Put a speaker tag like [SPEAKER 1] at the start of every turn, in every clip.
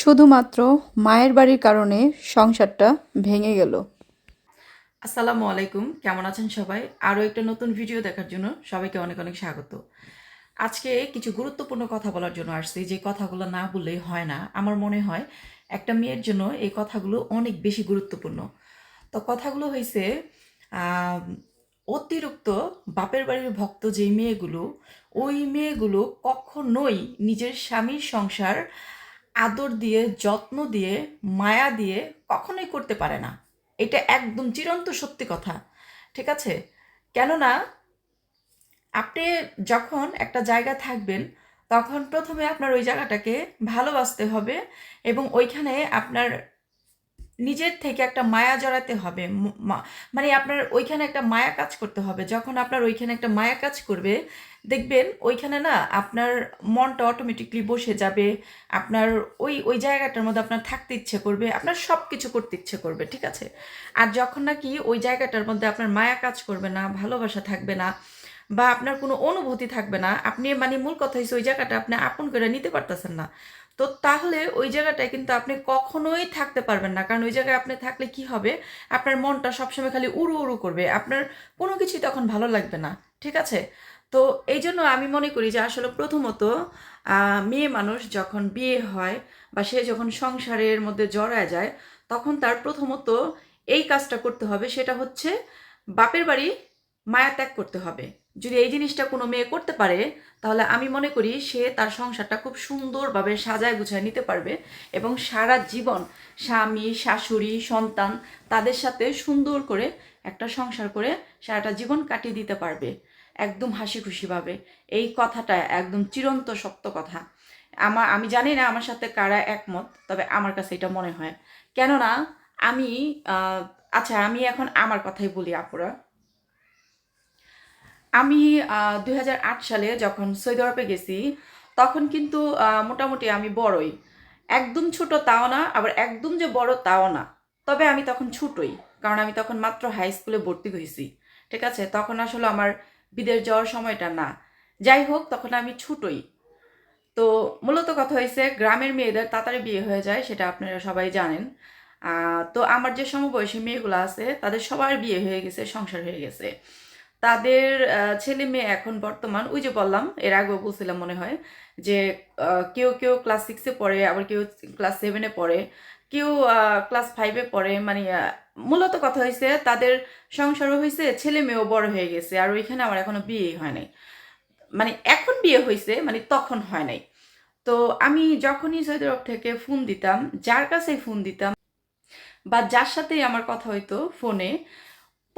[SPEAKER 1] শুধুমাত্র মায়ের বাড়ির কারণে সংসারটা ভেঙে গেল।
[SPEAKER 2] আসসালামু আলাইকুম, কেমন আছেন সবাই? আরও একটা নতুন ভিডিও দেখার জন্য সবাইকে অনেক অনেক স্বাগত। আজকে কিছু গুরুত্বপূর্ণ কথা বলার জন্য আসছি, যে কথাগুলো না বললেই হয় না। আমার মনে হয় একটা মেয়ের জন্য এই কথাগুলো অনেক বেশি গুরুত্বপূর্ণ। তো কথাগুলো হয়েছে অতিরিক্ত বাপের বাড়ির ভক্ত যে মেয়েগুলো, ওই মেয়েগুলো কখনোই নিজের স্বামীর সংসার আদর দিয়ে, যত্ন দিয়ে, মায়া দিয়ে কখনোই করতে পারে না। এটা একদম চিরন্ত সত্যি কথা। ঠিক আছে? কেননা আপনি যখন একটা জায়গা থাকবেন, তখন প্রথমে আপনার ওই জায়গাটাকে ভালোবাসতে হবে এবং ওইখানে আপনার নিজের থেকে একটা মায়া জড়াতে হবে। মানে আপনার ওইখানে একটা মায়া কাজ করতে হবে। যখন আপনার ওইখানে একটা মায়া কাজ করবে, দেখবেন ওইখানে না আপনার মনটা অটোমেটিকলি বসে যাবে। আপনার ওই ওই জায়গাটার মধ্যে আপনার থাকতে ইচ্ছে করবে, আপনার সব কিছু করতে ইচ্ছে করবে, ঠিক আছে? আর যখন নাকি ওই জায়গাটার মধ্যে আপনার মায়া কাজ করবে না, ভালোবাসা থাকবে না বা আপনার কোনো অনুভূতি থাকবে না, আপনি মানে মূল কথা হচ্ছে ওই জায়গাটা আপনি আপন করে নিতে পারতেছেন না। তো তাহলে ওই জায়গাটায় কিন্তু আপনি কখনোই থাকতে পারবেন না। কারণ ওই জায়গায় আপনি থাকলে কি হবে? আপনার মনটা সবসময় খালি উড়ু উড়ু করবে। আপনার কোনো কিছুই তখন ভালো লাগবে না। ঠিক আছে? তো এই জন্য আমি মনে করি যে আসলে প্রথমত মেয়ে মানুষ যখন বিয়ে হয় বা সে যখন সংসারের মধ্যে জড়ায় যায়, তখন তার প্রথমত এই কাজটা করতে হবে। সেটা হচ্ছে বাপের বাড়ি মায়া ত্যাগ করতে হবে। যদি এই জিনিসটা কোনো মেয়ে করতে পারে, তাহলে আমি মনে করি সে তার সংসারটা খুব সুন্দরভাবে সাজায় গুছায় নিতে পারবে এবং সারা জীবন স্বামী, শাশুড়ি, সন্তান তাদের সাথে সুন্দর করে একটা সংসার করে সারাটা জীবন কাটিয়ে দিতে পারবে একদম হাসি খুশিভাবে এই কথাটা একদম চিরন্ত সত্য কথা। আমার আমি জানি না আমার সাথে কারা একমত, তবে আমার কাছে এটা মনে হয়। কেননা আমি আচ্ছা আমি এখন আমার কথাই বলি আপুরা। আমি দু হাজার আট সালে যখন সৌদি আরবে গেছি, তখন কিন্তু মোটামুটি আমি বড়ই। একদম ছোট তাও না, আবার একদম যে বড় তাও না। তবে আমি তখন ছোটই, কারণ আমি তখন মাত্র হাই স্কুলে ভর্তি হয়েছি। ঠিক আছে? তখন আসলে আমার বিদেশ যাওয়ার সময়টা না। যাই হোক, তখন আমি ছোটই। তো মূলত কথা হয়েছে গ্রামের মেয়েদের তাড়াতাড়ি বিয়ে হয়ে যায়, সেটা আপনারা সবাই জানেন। তো আমার যে সমবয়সী মেয়েগুলো আছে, তাদের সবার বিয়ে হয়ে গেছে, সংসার হয়ে গেছে। তাদের ছেলে মেয়ে এখন বর্তমান, ওই যে বললাম, এর আগেও বলছিলাম মনে হয়, যে কেউ কেউ ক্লাস সিক্সে পড়ে, আবার কেউ ক্লাস সেভেনে পড়ে, কেউ ক্লাস ফাইভে পড়ে মানে মূলত কথা হয়েছে তাদের সংসারও হয়েছে ছেলে মেয়েও বড় হয়ে গেছে, আর ওইখানে আমার এখনও বিয়ে হয় নাই। মানে এখন বিয়ে হয়েছে মানে তখন হয় নাই। তো আমি যখনই আরব থেকে ফোন দিতাম, যার কাছে ফোন দিতাম, বা যার সাথেই আমার কথা হইতো ফোনে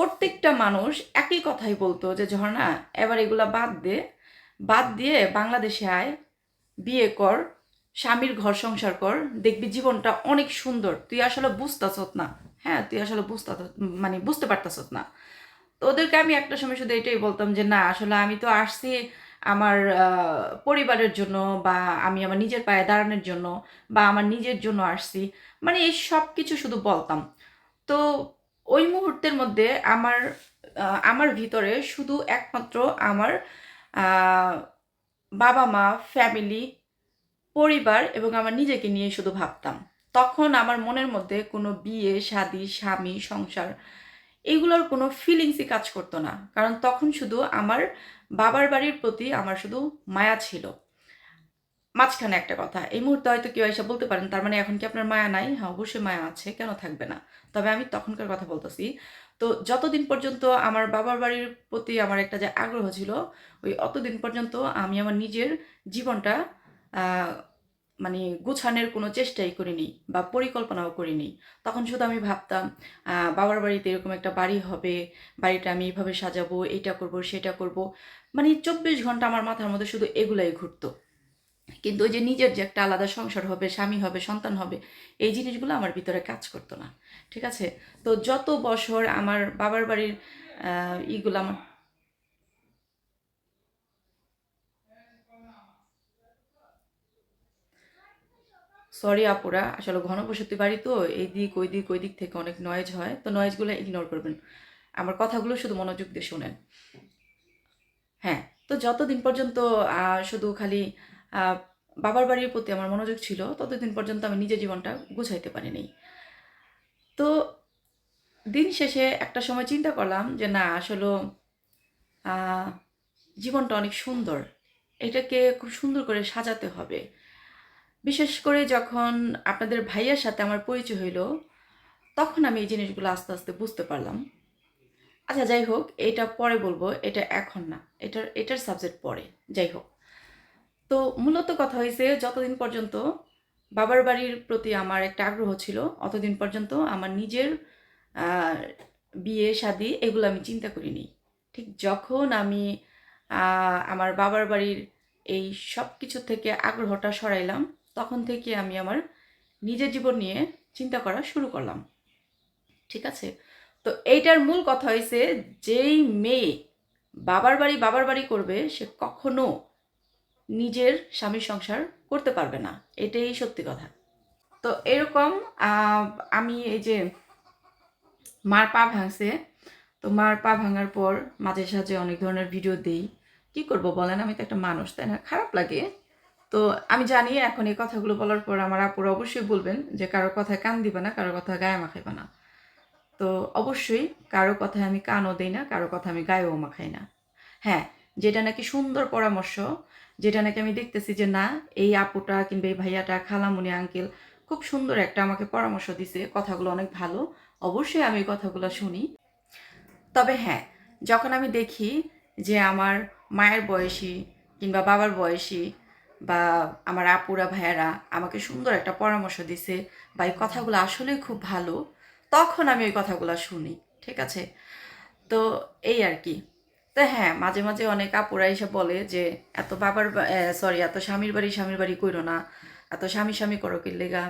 [SPEAKER 2] প্রত্যেকটা মানুষ একই কথাই বলতো যে, ঝর্ণা, এবার এগুলা বাদ দে। বাদ দিয়ে বাংলাদেশে আয়, বিয়ে কর, স্বামীর ঘর সংসার কর, দেখবি জীবনটা অনেক সুন্দর। তুই আসলে বুঝতাছত না। হ্যাঁ তুই আসলে বুঝতা মানে বুঝতে পারতাছত না। তো ওদেরকে আমি একটা সময় শুধু এটাই বলতাম যে, না, আসলে আমি তো আসছি আমার পরিবারের জন্য বা আমি আমার নিজের পায়ে দাঁড়ানোর জন্য বা আমার নিজের জন্য আসছি। মানে এই সব কিছু শুধু বলতাম। তো ওই মুহূর্তের মধ্যে আমার আমার ভিতরে শুধু একমাত্র আমার বাবা মা ফ্যামিলি পরিবার এবং আমার নিজেকে নিয়ে শুধু ভাবতাম। তখন আমার মনের মধ্যে কোনো বিয়ে, শাদী, স্বামী, সংসার এগুলোর কোনো ফিলিংসই কাজ করতো না। কারণ তখন শুধু আমার বাবার বাড়ির প্রতি আমার শুধু মায়া ছিল। মাঝখানে একটা কথা, এই মুহূর্তে হয়তো কেউ এসে বলতে পারেন, তার মানে এখন কি আপনার মায়া নাই? হ্যাঁ অবশ্যই মায়া আছে, কেন থাকবে না? তবে আমি তখনকার কথা বলতেছি, তো যতদিন পর্যন্ত আমার বাবার বাড়ির প্রতি আমার একটা যে আগ্রহ ছিল, ওই অতদিন পর্যন্ত আমি আমার নিজের জীবনটা মানে গুছানোর কোনো চেষ্টাই করিনি বা পরিকল্পনাও করিনি। তখন শুধু আমি ভাবতাম বাবার বাড়িতে এরকম একটা বাড়ি হবে, বাড়িটা আমি এইভাবে সাজাবো এটা করব, সেটা করব মানে চব্বিশ ঘণ্টা আমার মাথার মধ্যে শুধু এগুলাই ঘুরতো। কিন্তু ওই যে নিজের যে একটা আলাদা সংসার হবে, স্বামী হবে, সন্তান হবে, এই জিনিসগুলো আমার ভিতরে কাজ করতো না। ঠিক আছে? তো যত বছর আমার বাবার বাড়ির ইগুলো আমার সরি আপুরা, আসলে ঘনবসতি বাড়ি তো এই দিক ওই দিক ওই দিক থেকে অনেক নয়েজ হয়, তো নয়েজগুলো ইগনোর করবেন। আমার কথাগুলো শুধু মনোযোগ দিয়ে শোনেন। হ্যাঁ তো যতদিন পর্যন্ত শুধু খালি বাবার বাড়ির প্রতি আমার মনোযোগ ছিল, ততদিন পর্যন্ত আমি নিজের জীবনটা গুছাইতে পারিনি। তো দিন শেষে একটা সময় চিন্তা করলাম যে না, আসলে জীবনটা অনেক সুন্দর। এটাকে খুব সুন্দর করে সাজাতে হবে। বিশেষ করে যখন আপনাদের ভাইয়ের সাথে আমার পরিচয় হইল, তখন আমি এই জিনিসগুলো আস্তে আস্তে বুঝতে পারলাম। আচ্ছা যাই হোক, এটা পরে বলব, এটা এখন না, এটার এটার সাবজেক্ট পরে। যাই হোক। তো মূলত কথা হয়েছে যতদিন পর্যন্ত বাবার বাড়ির প্রতি আমার একটা আগ্রহ ছিল, অতদিন পর্যন্ত আমার নিজের বিয়ে, শাদি এগুলো আমি চিন্তা করিনি। ঠিক যখন আমি আমার বাবার বাড়ির এই সব কিছু থেকে আগ্রহটা সরাইলাম, তখন থেকে আমি আমার নিজের জীবন নিয়ে চিন্তা করা শুরু করলাম। ঠিক আছে? তো এইটার মূল কথা হয়েছে যেই মেয়ে বাবার বাড়ি বাবার বাড়ি করবে, সে কখনো নিজের স্বামীর সংসার করতে পারবে না। এটাই সত্যি কথা। তো এরকম আমি এই যে মার পা ভাঙছে, তো মার পা ভাঙার পর মাঝে সাঝে অনেক ধরনের ভিডিও দিই। কি করব বলেন? আমি তো একটা মানুষ, তাই না? খারাপ লাগে। তো আমি জানি এখন এই কথাগুলো বলার পর আমার আপুরা অবশ্যই বলবেন যে কারও কথায় কান দিবে না, কারও কথা গায়ে মাখাইবে না। তো অবশ্যই কারও কথায় আমি কানও দিই না, কারও কথা আমি গায়েও মাখাই না। হ্যাঁ যেটা নাকি সুন্দর পরামর্শ যেটা নাকি আমি দেখতেছি যে, না, এই আপুটা কিংবা এই ভাইয়াটা খালামুনি আঙ্কেল খুব সুন্দর একটা আমাকে পরামর্শ দিছে, কথাগুলো অনেক ভালো। অবশ্যই আমি কথাগুলো শুনি। তবে হ্যাঁ যখন আমি দেখি যে আমার মায়ের বয়সী কিংবা বাবার বয়সী বা আমার আপুরা, ভাইয়ারা আমাকে সুন্দর একটা পরামর্শ দিছে বা এই কথাগুলো আসলেই খুব ভালো, তখন আমি ওই কথাগুলো শুনি, ঠিক আছে? তো এই আর কি। তো হ্যাঁ মাঝে মাঝে অনেক আপুরা এসে বলে যে, এত বাবার সরি এত স্বামীর বাড়ি স্বামীর বাড়ি কইরো না। এত স্বামী স্বামী করো লেগা?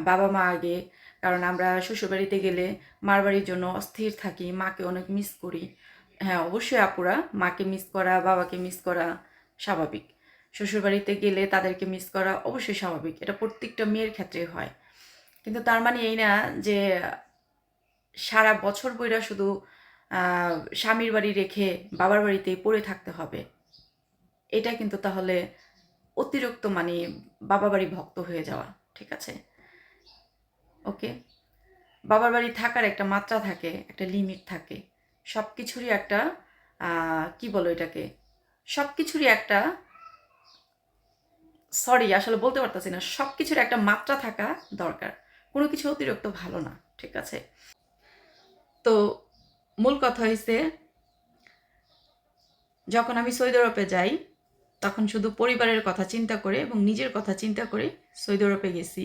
[SPEAKER 2] বাবা মা আগে। কারণ আমরা শ্বশুরবাড়িতে গেলে মার বাড়ির জন্য অস্থির থাকি, মাকে অনেক মিস করি। হ্যাঁ অবশ্যই আপুরা, মাকে মিস করা, বাবাকে মিস করা স্বাভাবিক। শ্বশুরবাড়িতে গেলে তাদেরকে মিস করা অবশ্যই স্বাভাবিক। এটা প্রত্যেকটা মেয়ের ক্ষেত্রে হয়। কিন্তু তার মানে এই না যে, সারা বছর বইরা শুধু স্বামীর বাড়ি রেখে বাবার বাড়িতেই পড়ে থাকতে হবে। এটা কিন্তু তাহলে অতিরিক্ত মানে বাবা বাড়ি ভক্ত হয়ে যাওয়া, ঠিক আছে? ওকে? বাবার বাড়ি থাকার একটা মাত্রা থাকে, একটা লিমিট থাকে। সব কিছুরই একটা কি বলো এটাকে? সব কিছুরই একটা সরি আসলে বলতে পারতেছি না সব কিছুর একটা মাত্রা থাকা দরকার। কোনো কিছু অতিরিক্ত ভালো না, ঠিক আছে? তো মূল কথা হয়েছে যখন আমি সৌদি আরবে যাই, তখন শুধু পরিবারের কথা চিন্তা করে এবং নিজের কথা চিন্তা করে সৌদি আরবে গেছি।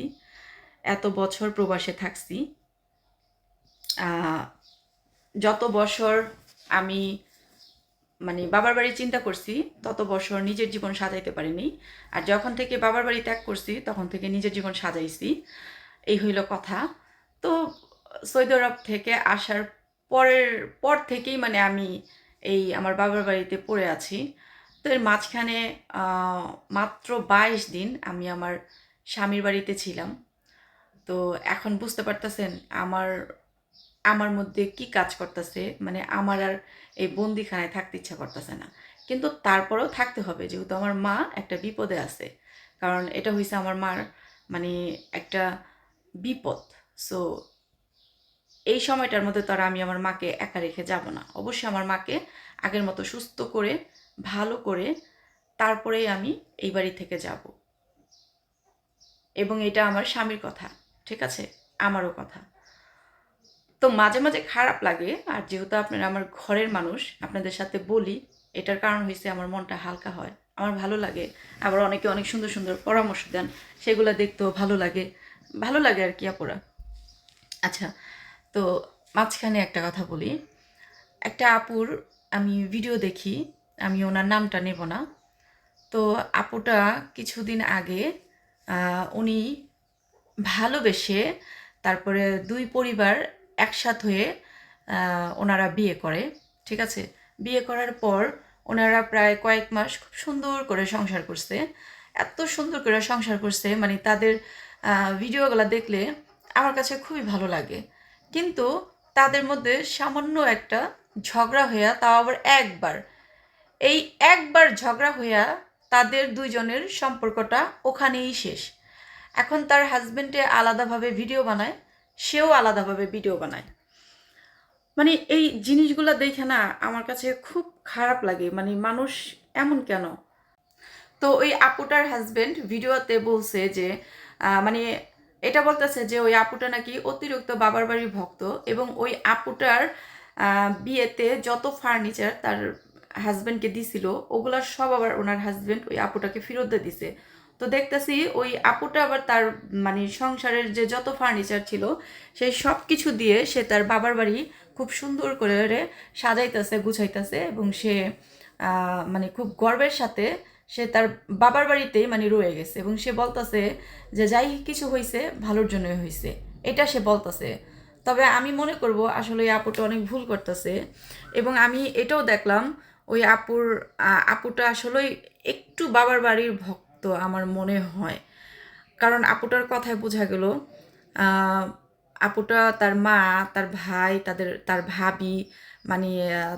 [SPEAKER 2] এত বছর প্রবাসে থাকছি। যত বছর আমি মানে বাবার বাড়ি চিন্তা করছি, তত বছর নিজের জীবন সাজাইতে পারিনি। আর যখন থেকে বাবার বাড়ি ত্যাগ করছি, তখন থেকে নিজের জীবন সাজাইছি। এই হইল কথা। তো সৌদি আরব থেকে আসার পরের, পর থেকেই মানে আমি এই আমার বাবার বাড়িতে পড়ে আছি। তো এর মাঝখানে মাত্র বাইশ দিন আমি আমার স্বামীর বাড়িতে ছিলাম। তো এখন বুঝতে পারতেছেন আমার আমার মধ্যে কি কাজ করতেছে মানে আমার আর এই বন্দিখানায় থাকতে ইচ্ছা করতেছে না। কিন্তু তারপরেও থাকতে হবে, যেহেতু আমার মা একটা বিপদে আছে। কারণ এটা হয়েছে আমার মার মানে একটা বিপদ। সো এই সময়টার মধ্যে তো আর আমি আমার মাকে একা রেখে যাব না। অবশ্যই আমার মাকে আগের মতো সুস্থ করে, ভালো করে তারপরেই আমি এই বাড়ি থেকে যাব। এবং এটা আমার স্বামীর কথা, ঠিক আছে? আমারও কথা। তো মাঝে মাঝে খারাপ লাগে, আর যেহেতু আপনারা আমার ঘরের মানুষ, আপনাদের সাথে বলি, এটার কারণ হয়েছে আমার মনটা হালকা হয়। আমার ভালো লাগে, আবার অনেকে অনেক সুন্দর সুন্দর পরামর্শ দেন, সেগুলো দেখতেও ভালো লাগে। ভালো লাগে আর কি আপুরা। আচ্ছা তো মাঝখানে একটা কথা বলি। একটা আপুর আমি ভিডিও দেখি, আমি ওনার নামটা নেব না। তো আপুটা কিছুদিন আগে উনি ভালোবেসে তারপরে দুই পরিবার একসাথ হয়ে ওনারা বিয়ে করে, ঠিক আছে? বিয়ে করার পর ওনারা প্রায় কয়েক মাস খুব সুন্দর করে সংসার করছে। এত সুন্দর করে সংসার করছে মানে তাদের ভিডিওগুলো দেখলে আমার কাছে খুবই ভালো লাগে। কিন্তু তাদের মধ্যে সামান্য একটা ঝগড়া হইয়া তাও আবার একবার। এই একবার ঝগড়া হইয়া তাদের দুইজনের সম্পর্কটা ওখানেই শেষ। এখন তার হাজব্যান্ডে আলাদাভাবে ভিডিও বানায়, সেও আলাদাভাবে ভিডিও বানায়। মানে এই জিনিসগুলো দেখে না আমার কাছে খুব খারাপ লাগে মানে মানুষ এমন কেন? তো ওই আপুটার হাজবেন্ড ভিডিওতে বলছে যে মানে এটা বলতেছে যে ওই আপুটা নাকি অতিরিক্ত বাবার বাড়ির ভক্ত এবং ওই আপুটার বিয়েতে যত ফার্নিচার তার হাজবেন্ডকে দিছিল ওগুলা সব আবার ওনার হাজব্যান্ড ওই আপুটাকে ফেরত দিয়ে দিছে। তো দেখতেছি ওই আপুটা আবার তার মানে সংসারের যে যত ফার্নিচার ছিল, সেই সব কিছু দিয়ে সে তার বাবার বাড়ি খুব সুন্দর করে সাজাইতেছে, গুছাইতেছে এবং সে মানে খুব গর্বের সাথে সে তার বাবার বাড়িতেই মানে রয়ে গেছে এবং সে বলতেছে যে যাই কিছু হয়েছে ভালোর জন্যই হয়েছে এটা সে বলতেছে। তবে আমি মনে করব আসলে ওই আপুটা অনেক ভুল করতেছে এবং আমি এটাও দেখলাম, ওই আপুর আপুটা আসলেই একটু বাবার বাড়ির ভক্ত আমার মনে হয়। কারণ আপুটার কথায় বোঝা গেল আপুটা তার মা, তার ভাই, তাদের, তার ভাবি মানে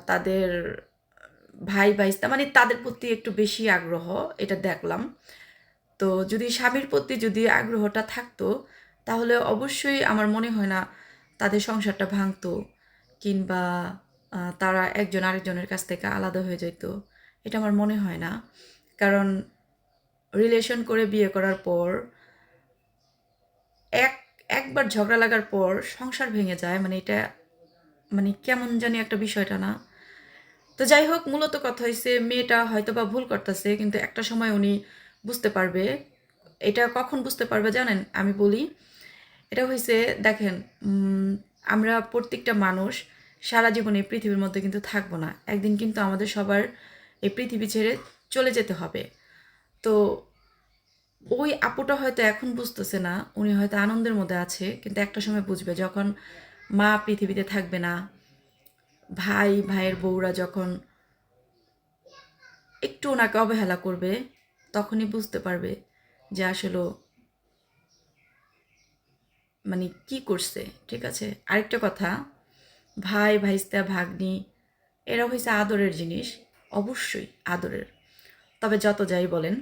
[SPEAKER 2] তাদের ভাই ভাইস্তা মানে তাদের প্রতি একটু বেশি আগ্রহ, এটা দেখলাম। তো যদি স্বামীর প্রতি যদি আগ্রহটা থাকতো, তাহলে অবশ্যই আমার মনে হয় না তাদের সংসারটা ভাঙতো, কিংবা তারা একজন আরেকজনের কাছ থেকে আলাদা হয়ে যেত এটা আমার মনে হয় না। কারণ রিলেশন করে বিয়ে করার পর, এক, একবার ঝগড়া লাগার পর সংসার ভেঙে যায় মানে এটা মানে কেমন জানি একটা বিষয়টা না। তো যাই হোক, মূলত কথা হয়েছে মেয়েটা হয়তো বা ভুল করতেছে, কিন্তু একটা সময় উনি বুঝতে পারবে। এটা কখন বুঝতে পারবে জানেন? আমি বলি, এটা হয়েছে দেখেন আমরা প্রত্যেকটা মানুষ সারা জীবন এই পৃথিবীর মধ্যে কিন্তু থাকব না। একদিন কিন্তু আমাদের সবার এই পৃথিবী ছেড়ে চলে যেতে হবে। তো ওই আপুটা হয়তো এখন বুঝতেছে না, উনি হয়তো আনন্দের মধ্যে আছে, কিন্তু একটা সময় বুঝবে যখন মা পৃথিবীতে থাকবে না ভাই, ভাইয়ের বউরা যখন একটু ওনাকে অবহেলা করবে, তখনই বুঝতে পারবে যে আসলে মানে কি করছে, ঠিক আছে? আরেকটা কথা, ভাই, ভাইস্তা, ভাগ্নি এরা হয়েছে আদরের জিনিস, অবশ্যই আদরের। তবে যত যাই বলেন,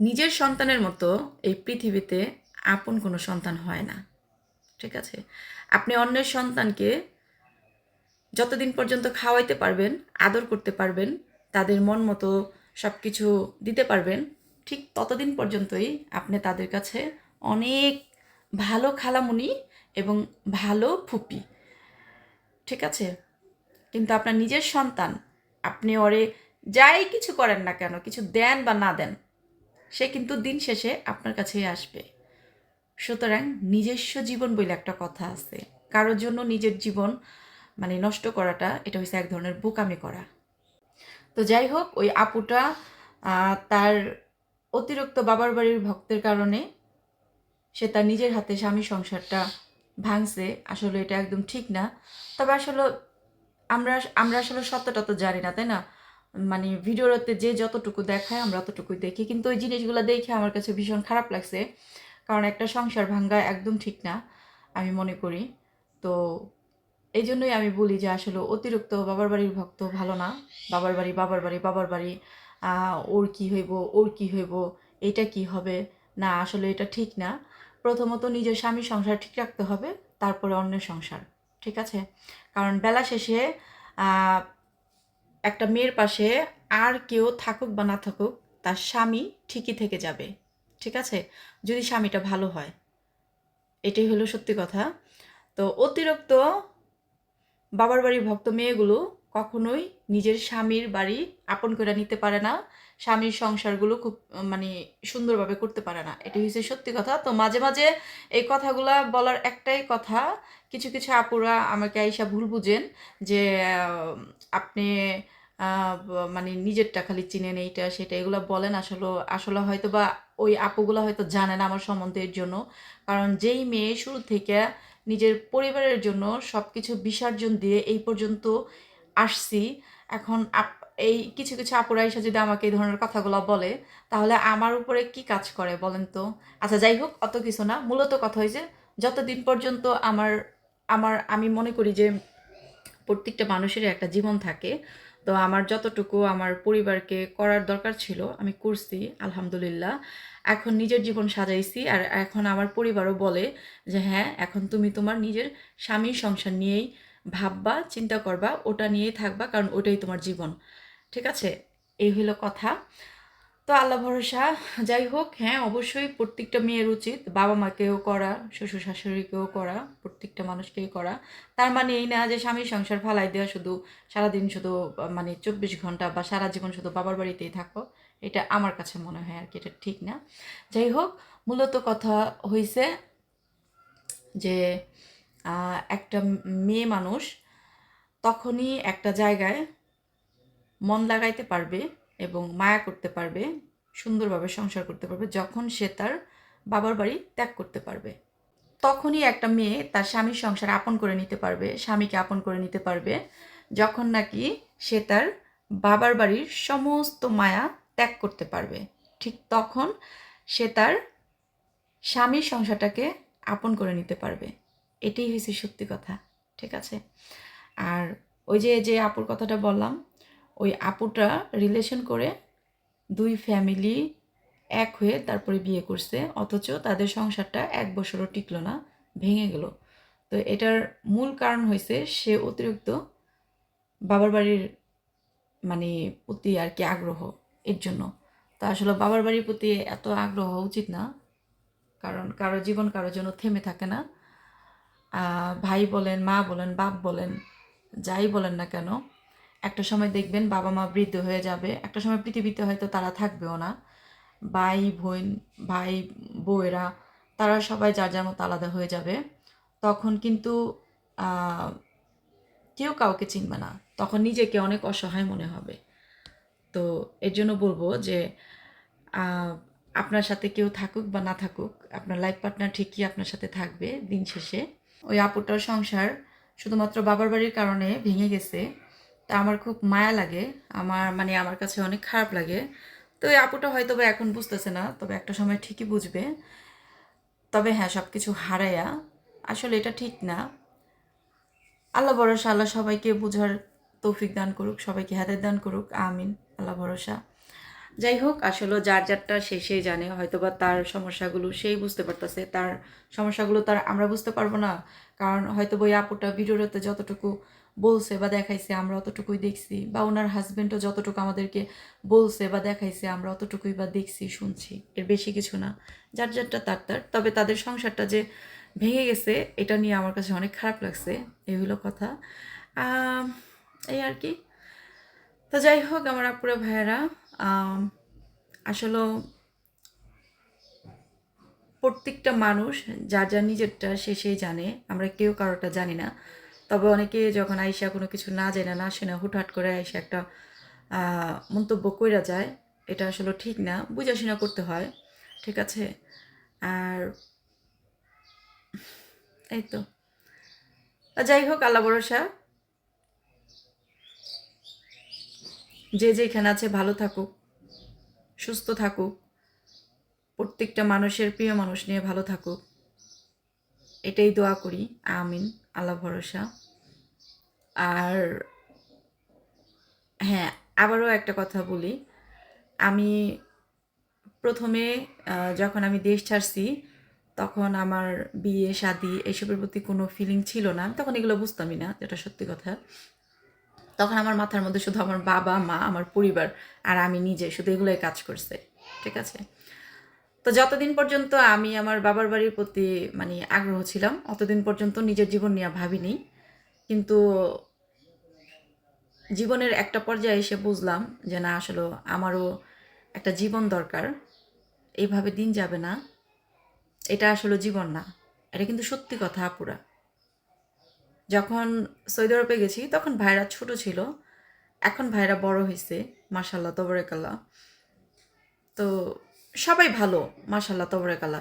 [SPEAKER 2] নিজের সন্তানের মতো এই পৃথিবীতে আপন কোনো সন্তান হয় না, ঠিক আছে? আপনি অন্যের সন্তানকে যতদিন পর্যন্ত খাওয়াইতে পারবেন, আদর করতে পারবেন, তাদের মন মতো সব কিছু দিতে পারবেন, ঠিক ততদিন পর্যন্তই আপনি তাদের কাছে অনেক ভালো খালামুনি এবং ভালো ফুপি। ঠিক আছে? কিন্তু আপনার নিজের সন্তান, আপনি ওরে যাই কিছু করেন না কেন, কিছু দেন বা না দেন, সে কিন্তু দিন শেষে আপনার কাছেই আসবে। সুতরাং নিজস্ব জীবন বলে একটা কথা আছে, কারোর জন্য নিজের জীবন মানে নষ্ট করাটা, এটা হচ্ছে এক ধরনের বোকামি করা। তো যাই হোক, ওই আপুটা তার অতিরিক্ত বাবার বাড়ির ভক্তের কারণে সে তার নিজের হাতে স্বামী সংসারটা ভাঙছে। আসলে এটা একদম ঠিক না। তবে আসলে আমরা আমরা আসলে সত্যটা তো জানি না, তাই না? মানে ভিডিওতে যে যতটুকু দেখায় আমরা ততটুকুই দেখি। কিন্তু ওই জিনিসগুলো দেখে আমার কাছে ভীষণ খারাপ লাগছে। কারণ একটা সংসার ভাঙ্গা একদম ঠিক না, আমি মনে করি। তো এই জন্যই আমি বলি যে আসলে অতিরিক্ত বাবার বাড়ির ভক্ত ভালো না। বাবার বাড়ি বাবার বাড়ি বাবার বাড়ি ওর কি হইব, ওর কি হইব, এটা কি হবে? না, আসলে এটা ঠিক না। প্রথমত নিজের স্বামী সংসার ঠিক রাখতে হবে, তারপরে অন্যের সংসার, ঠিক আছে? কারণ বেলা শেষে একটা মেয়ের পাশে আর কেউ থাকুক বা না থাকুক, তার স্বামী ঠিকই থেকে যাবে, ঠিক আছে? যদি স্বামীটা ভালো হয়। এটাই হলো সত্যি কথা। তো অতিরিক্ত বাবার বাড়ির ভক্ত মেয়েগুলো কখনোই নিজের স্বামীর বাড়ি আপন করে নিতে পারে না। স্বামীর সংসারগুলো খুব মানে সুন্দরভাবে করতে পারে না। এটাই হচ্ছে সত্যি কথা। তো মাঝে মাঝে এই কথাগুলা বলার একটাই কথা, কিছু কিছু আপুরা আমাকে আইসা ভুল বুঝেন যে আপনি মানে নিজেরটা খালি চিনেন এইটা, সেটা, এগুলো বলেন আসলে আসলে হয়তো বা ওই আপুগুলো হয়তো জানে না আমার সম্বন্ধে এর জন্য। কারণ যেই মেয়ে শুরু থেকে নিজের পরিবারের জন্য সব কিছু বিসর্জন দিয়ে এই পর্যন্ত আসছি। এখন আপ, এই কিছু কিছু আপুরা এসে যদি আমাকে এই ধরনের কথাগুলো বলে, তাহলে আমার উপরে কি কাজ করে বলেন তো? আচ্ছা যাই হোক, অত কিছু না। মূলত কথা হয়েছে, যতদিন পর্যন্ত আমার আমার, আমি মনে করি যে প্রত্যেকটা মানুষেরই একটা জীবন থাকে তো আমার যতটুকু আমার পরিবারকে করার দরকার ছিল, আমি করছি, আলহামদুলিল্লাহ। এখন নিজের জীবন সাজাইছি আর এখন আমার পরিবারও বলে যে হ্যাঁ এখন তুমি তোমার নিজের স্বামীর সংসার নিয়েই ভাববা, চিন্তা করবা, ওটা নিয়েই থাকবা, কারণ ওটাই তোমার জীবন। ঠিক আছে? এই হলো কথা। তো আল্লাহ ভরসা। যাই হোক হ্যাঁ অবশ্যই প্রত্যেকটা মেয়ের উচিত। বাবা মাকেও করা, শ্বশুর শাশুড়িকেও করা, প্রত্যেকটা মানুষকেই করা। তার মানে এই না যে স্বামীর সংসার ফালাই দেওয়া শুধু সারাদিন শুধু মানে চব্বিশ ঘণ্টা বা সারা জীবন শুধু বাবার বাড়িতেই থাকো, এটা আমার কাছে মনে হয় আর কি, এটা ঠিক না। যাই হোক, মূলত কথা হয়েছে যে একটা মেয়ে মানুষ তখনই একটা জায়গায় মন লাগাইতে পারবে এবং মায়া করতে পারবে, সুন্দরভাবে সংসার করতে পারবে, যখন সে তার বাবার বাড়ি ত্যাগ করতে পারবে। তখনই একটা মেয়ে তার স্বামীর সংসার আপন করে নিতে পারবে, স্বামীকে আপন করে নিতে পারবে, যখন নাকি সে তার বাবার বাড়ির সমস্ত মায়া ত্যাগ করতে পারবে। ঠিক তখন সে তার স্বামীর সংসারটাকে আপন করে নিতে পারবে। এটাই হয়েছে সত্যি কথা, ঠিক আছে? আর ওই যে যে আপুর কথাটা বললাম ওই আপুটা রিলেশন করে দুই ফ্যামিলি এক হয়ে তারপরে বিয়ে করছে, অথচ তাদের সংসারটা এক বছরও টিকলো না, ভেঙে গেল। তো এটার মূল কারণ হয়েছে সে অতিরিক্ত বাবার বাড়ির মানে প্রতি আর কি আগ্রহ এর জন্য। তো আসলে বাবার বাড়ির প্রতি এত আগ্রহ হওয়া উচিত না, কারণ কারও জীবন কারোর জন্য থেমে থাকে না। ভাই বলেন, মা বলেন, বাপ বলেন, যাই বলেন না কেন একটা সময় দেখবেন বাবা মা বৃদ্ধ হয়ে যাবে, একটা সময় পৃথিবীতে হয়তো তারা থাকবেও না। ভাই, বোন, ভাই, বউয়েরা, তারা সবাই যার যার মতো আলাদা হয়ে যাবে। তখন কিন্তু কেউ কাউকে চিনবে না। তখন নিজেকে অনেক অসহায় মনে হবে। তো এর জন্য বলব যে আপনার সাথে কেউ থাকুক বা না থাকুক, আপনার লাইফ পার্টনার ঠিকই আপনার সাথে থাকবে দিন শেষে। ওই আপুটার সংসার শুধুমাত্র বাবার বাড়ির কারণে ভেঙে গেছে। তা আমার খুব মায়া লাগে। আমার মানে আমার কাছে অনেক খারাপ লাগে। তো এই আপুটা হয়তো বা এখন বুঝতেছে না, তবে একটা সময় ঠিকই বুঝবে। তবে হ্যাঁ সব কিছু হারায়া, আসলে এটা ঠিক না। আল্লাহ ভরসা, আল্লাহ সবাইকে বোঝার তৌফিক দান করুক, সবাইকে হাতের দান করুক, আমিন, আল্লাহ ভরসা। যাই হোক, আসলে যার যারটা সে সেই জানে, হয়তোবা তার সমস্যাগুলো সেই বুঝতে পারতেছে, তার সমস্যাগুলো তার, আমরা বুঝতে পারব না। কারণ হয়তো বই আপুটা ভিডিওতে যতটুকু বলছে বা দেখাইছে, আমরা অতটুকুই দেখছি। বা ওনার হাজবেন্ডও যতটুকু আমাদেরকে বলছে বা দেখাইছে, আমরা অতটুকুই বা দেখছি, শুনছি। এর বেশি কিছু না। যার যারটা তার তার। তবে তাদের সংসারটা যে ভেঙে গেছে, এটা নিয়ে আমার কাছে অনেক খারাপ লাগছে। এই কথা। এই আর কি। তো যাই হোক, আমার আপুরা ভাইয়েরা আসলে প্রত্যেকটা মানুষ, যার যার নিজেরটা সে সেই জানে। আমরা কেউ কারোটা জানি না। তবে অনেকে যখন আইসা কোনো কিছু না জানে না শুনে হুটহাট করে আইসা একটা মন্তব্য কইরা যায়, এটা আসলে ঠিক না, বুঝাশোনা করতে হয়, ঠিক আছে? আর এই তো যাই হোক, আল্লাহ ভরসা। যে যেখানে আছে ভালো থাকুক, সুস্থ থাকুক, প্রত্যেকটা মানুষের প্রিয় মানুষ নিয়ে ভালো থাকুক, এটাই দোয়া করি, আমিন। আল্লাহ ভরসা। আর হ্যাঁ আবারও একটা কথা বলি। আমি প্রথমে যখন আমি দেশ ছাড়ছি, তখন আমার বিয়ে, শাদি এসবের প্রতি কোনো ফিলিং ছিল না। আমি তখন এগুলো বুঝতামই না, যেটা সত্যি কথা। তখন আমার মাথার মধ্যে শুধু আমার বাবা, মা, আমার পরিবার, আর আমি নিজে, শুধু এগুলোই কাজ করছে, ঠিক আছে? তো যতদিন পর্যন্ত আমি আমার বাবার বাড়ির প্রতি মানে আগ্রহ ছিলাম, অতদিন পর্যন্ত নিজের জীবন নিয়ে ভাবিনি। কিন্তু জীবনের একটা পর্যায়ে এসে বুঝলাম যে, না, আসলে আমারও একটা জীবন দরকার। এইভাবে দিন যাবে না। এটা আসলে জীবন না। এটা কিন্তু সত্যি কথা, আপুরা। যখন সৌদি আরবে গেছি, তখন ভাইরা ছোট ছিল। এখন ভাইরা বড় হয়েছে মাসাল্লাহ তবরেকাল্লা তো সবাই ভালো মাসাল্লাহ তবরেকাল্লা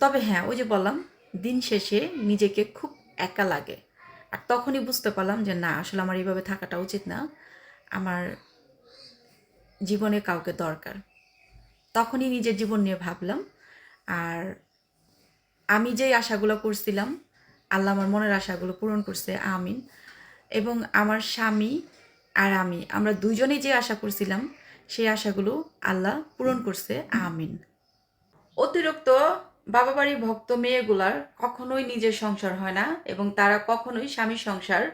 [SPEAKER 2] তবে হ্যাঁ ওই যে বললাম, দিন শেষে নিজেকে খুব একা লাগে। আর তখনই বুঝতে পারলাম যে না, আসলে আমার এইভাবে থাকাটা উচিত না। আমার জীবনে কাউকে দরকার। তখনই নিজের জীবন নিয়ে ভাবলাম। আর আমি যেই আশাগুলো করছিলাম, আল্লাহ আমার মনের আশাগুলো পূরণ করছে, আমিন। এবং আমার স্বামী আর আমি, আমরা দুজনেই যে আশা করছিলাম সেই আশাগুলো আল্লাহ পূরণ করছে। আমিন। অতিরিক্ত বাবা বাড়ির ভক্ত মেয়েগুলার কখনোই নিজের সংসার হয় না এবং তারা কখনোই স্বামী সংসার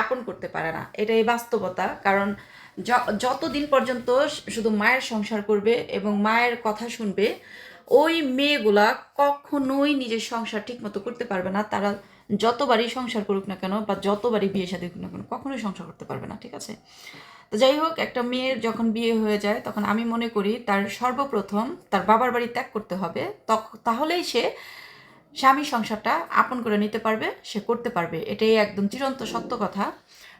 [SPEAKER 2] আপন করতে পারে না। এটাই বাস্তবতা, কারণ যতদিন পর্যন্ত শুধু মায়ের সংসার করবে এবং মায়ের কথা শুনবে, ওই মেয়েগুলা কখনোই নিজের সংসার ঠিকমতো করতে পারবে না। তারা যতবারই সংসার করুক না কেন বা যতবারই বিয়ে শাদী করুক না কেন, কখনোই সংসার করতে পারবে না, ঠিক আছে? তো যাই হোক, একটা মেয়ের যখন বিয়ে হয়ে যায়, তখন আমি মনে করি তার সর্বপ্রথম তার বাবার বাড়ি ত্যাগ করতে হবে। তখ- তাহলেই সে স্বামী সংসারটা আপন করে নিতে পারবে, সে করতে পারবে। এটাই একদম চিরন্ত সত্য কথা।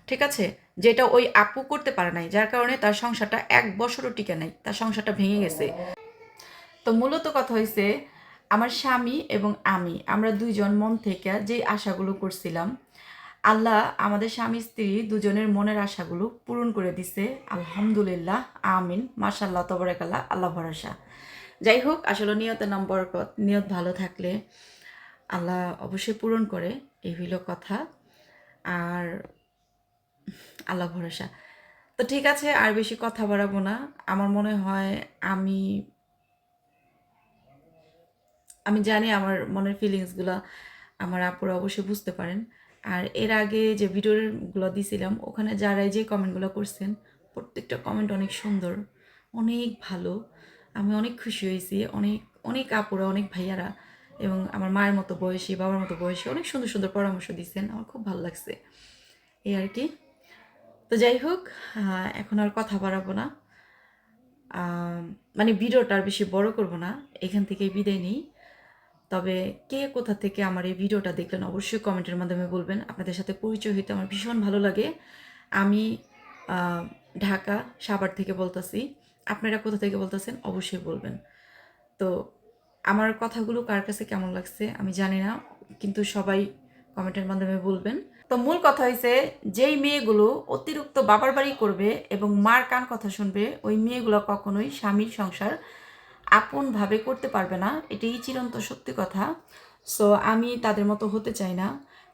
[SPEAKER 2] ঠিক আছে? যেটা ওই আপু করতে পারে নাই, যার কারণে তার সংসারটা এক বছরও টিকে নাই, তার সংসারটা ভেঙে গেছে। তো মূলত কথা হয়েছে আমার স্বামী এবং আমি, আমরা দুইজন মন থেকে যে আশাগুলো করছিলাম আল্লাহ আমাদের স্বামী, স্ত্রী দুজনের মনের আশাগুলো পূরণ করে দিছে। আলহামদুলিল্লাহ, আমিন। মাশাল্লাহ তবরাকাল্লাহ, আল্লাহ ভরসা। যাই হোক, আসলে নিয়তের নম্বর নিয়ত ভালো থাকলে আল্লাহ অবশ্যই পূরণ করে, এই হইল কথা। আর আল্লাহ ভরসা। তো ঠিক আছে, আর বেশি কথা বাড়াবো না। আমার মনে হয় আমি আমি জানি আমার মনের ফিলিংসগুলো আমার আপুরা অবশ্যই বুঝতে পারেন। আর এর আগে যে ভিডিওগুলো দিছিলাম, ওখানে যারাই যে কমেন্টগুলো করছেন, প্রত্যেকটা কমেন্ট অনেক সুন্দর, অনেক ভালো। আমি অনেক খুশি হয়েছি, অনেক অনেক আপুরা, অনেক ভাইয়ারা এবং আমার মায়ের মতো বয়সী, বাবার মতো বয়সী অনেক সুন্দর সুন্দর পরামর্শ দিচ্ছেন আমার খুব ভালো লাগছে। এই আর কি। তো যাই হোক এখন আর কথা বাড়াবো না। মানে ভিডিওটা আর বেশি বড় করব না, এখান থেকে বিদায় নিই। তবে কে কোথা থেকে আমার এই ভিডিওটা দেখলেন অবশ্যই কমেন্টের মাধ্যমে বলবেন। আপনাদের সাথে পরিচয় হইতে আমার ভীষণ ভালো লাগে। আমি ঢাকা সাভার থেকে বলতেছি। আপনারা কোথা থেকে বলতেছেন অবশ্যই বলবেন। তো আমার কথাগুলো কার কাছে কেমন লাগছে আমি জানি না, কিন্তু সবাই কমেন্টের মাধ্যমে বলবেন। তো মূল কথা হয়েছে যেই মেয়েগুলো অতিরিক্ত বাবার বাড়ি করবে এবং মার কান কথা শুনবে, ওই মেয়েগুলো কখনোই স্বামীর সংসার আপনভাবে করতে পারবে না, এটাই চিরন্ত সত্যি কথা। সো আমি তাদের মতো হতে চাই না।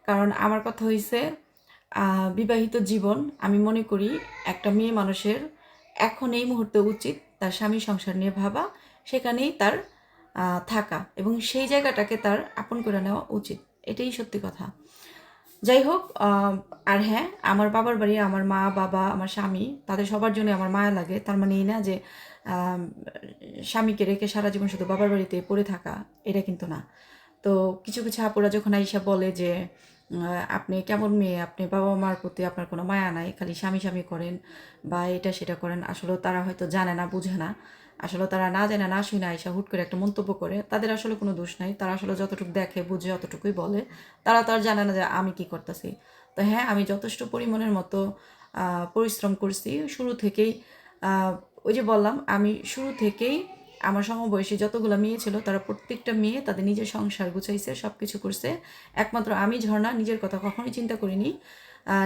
[SPEAKER 2] কারণ আমার কথা হয়েছে বিবাহিত জীবন, আমি মনে করি একটা মেয়ে মানুষের এখন এই মুহূর্তে উচিত তার স্বামী সংসার নিয়ে ভাবা, সেখানেই তার থাকা এবং সেই জায়গাটাকে তার আপন করে নেওয়া উচিত। এটাই সত্যি কথা। যাই হোক আর হ্যাঁ আমার বাবার বাড়ি, আমার মা, বাবা, আমার স্বামী, তাদের সবার জন্য আমার মায়া লাগে। তার মানে এই না যে স্বামীকে রেখে সারা জীবন শুধু বাবার বাড়িতে পড়ে থাকা, এটা কিন্তু না। তো কিছু কিছু আপুরা যখন আইসা বলে যে আপনি কেমন মেয়ে, আপনি বাবা মার প্রতি আপনার কোনো মায়া নাই, খালি স্বামী স্বামী করেন বা এটা, সেটা করেন আসলে তারা হয়তো জানে না, বুঝে না। আসলে তারা না জানে, না শুনে আইসা হুট করে একটা মন্তব্য করে। তাদের আসলে কোনো দোষ নাই। তারা আসলে যতটুকু দেখে, বুঝে অতটুকুই বলে। তারা তো আর জানে না যে আমি কি করতেছি। তো হ্যাঁ আমি যথেষ্ট পরিমাণের মতো পরিশ্রম করছি। শুরু থেকেই ওই যে বললাম, আমি শুরু থেকেই আমার সমবয়সী যতগুলো মেয়ে ছিল, তারা প্রত্যেকটা মেয়ে তাদের নিজের সংসার গুছাইছে সব কিছু করছে। একমাত্র আমি ঝর্ণা, নিজের কথা কখনোই চিন্তা করিনি।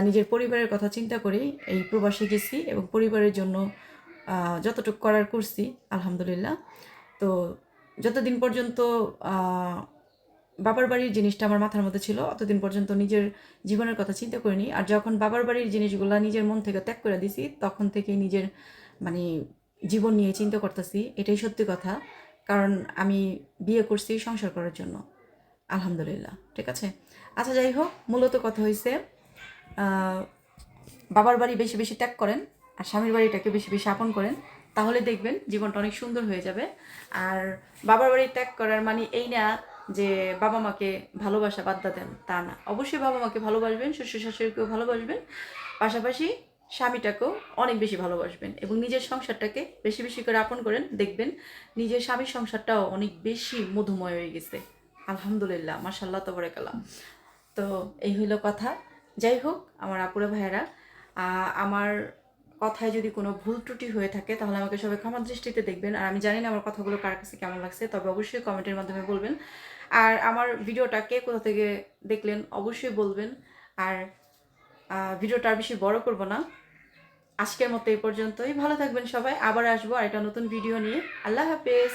[SPEAKER 2] নিজের পরিবারের কথা চিন্তা করেই এই প্রবাসে গেছি এবং পরিবারের জন্য যতটুকু করার করছি, আলহামদুলিল্লাহ। তো যতদিন পর্যন্ত বাবার বাড়ির জিনিসটা আমার মাথার মধ্যে ছিল, অতদিন পর্যন্ত নিজের জীবনের কথা চিন্তা করিনি। আর যখন বাবার বাড়ির জিনিসগুলো নিজের মন থেকে ত্যাগ করে দিছি, তখন থেকে নিজের মানে জীবন নিয়ে চিন্তা করতেছি, এটাই সত্যি কথা। কারণ আমি বিয়ে করছি সংসার করার জন্য। আলহামদুলিল্লাহ। ঠিক আছে? আচ্ছা যাই হোক, মূলত কথা হয়েছে বাবার বাড়ি বেশি বেশি ত্যাগ করেন। আর স্বামীর বাড়িটাকে বেশি বেশি আপন করেন, তাহলে দেখবেন জীবনটা অনেক সুন্দর হয়ে যাবে। আর বাবার বাড়ি ত্যাগ করার মানে এই না যে বাবা মাকে ভালোবাসা বাদ্যা দেন, তা না। অবশ্যই বাবা মাকে ভালোবাসবেন, শ্বশুর শাশুড়িকেও ভালোবাসবেন, পাশাপাশি স্বামীটাকেও অনেক বেশি ভালোবাসবেন এবং নিজের সংসারটাকে বেশি বেশি করে আপন করেন। দেখবেন নিজের স্বামীর সংসারটাও অনেক বেশি মধুময় হয়ে গেছে। আলহামদুলিল্লাহ মাসাল্লাহ তবরেকাল্লাহ। তো এই হইল কথা। যাই হোক, আমার আপুরা ভাইয়েরা আমার কথায় যদি কোনো ভুল ত্রুটি হয়ে থাকে, তাহলে আমাকে সবাই ক্ষমা দৃষ্টিতে দেখবেন। আর আমি জানি না আমার কথাগুলো কার কাছে কেমন লাগছে, তবে অবশ্যই কমেন্টের মাধ্যমে বলবেন। আর আমার ভিডিওটা কে কোথা থেকে দেখলেন অবশ্যই বলবেন। আর ভিডিওটা আর বেশি বড় করব না। আজকের মতো এই পর্যন্তই। ভালো থাকবেন সবাই। আবার আসব আর একটা নতুন ভিডিও নিয়ে। আল্লাহ হাফেজ।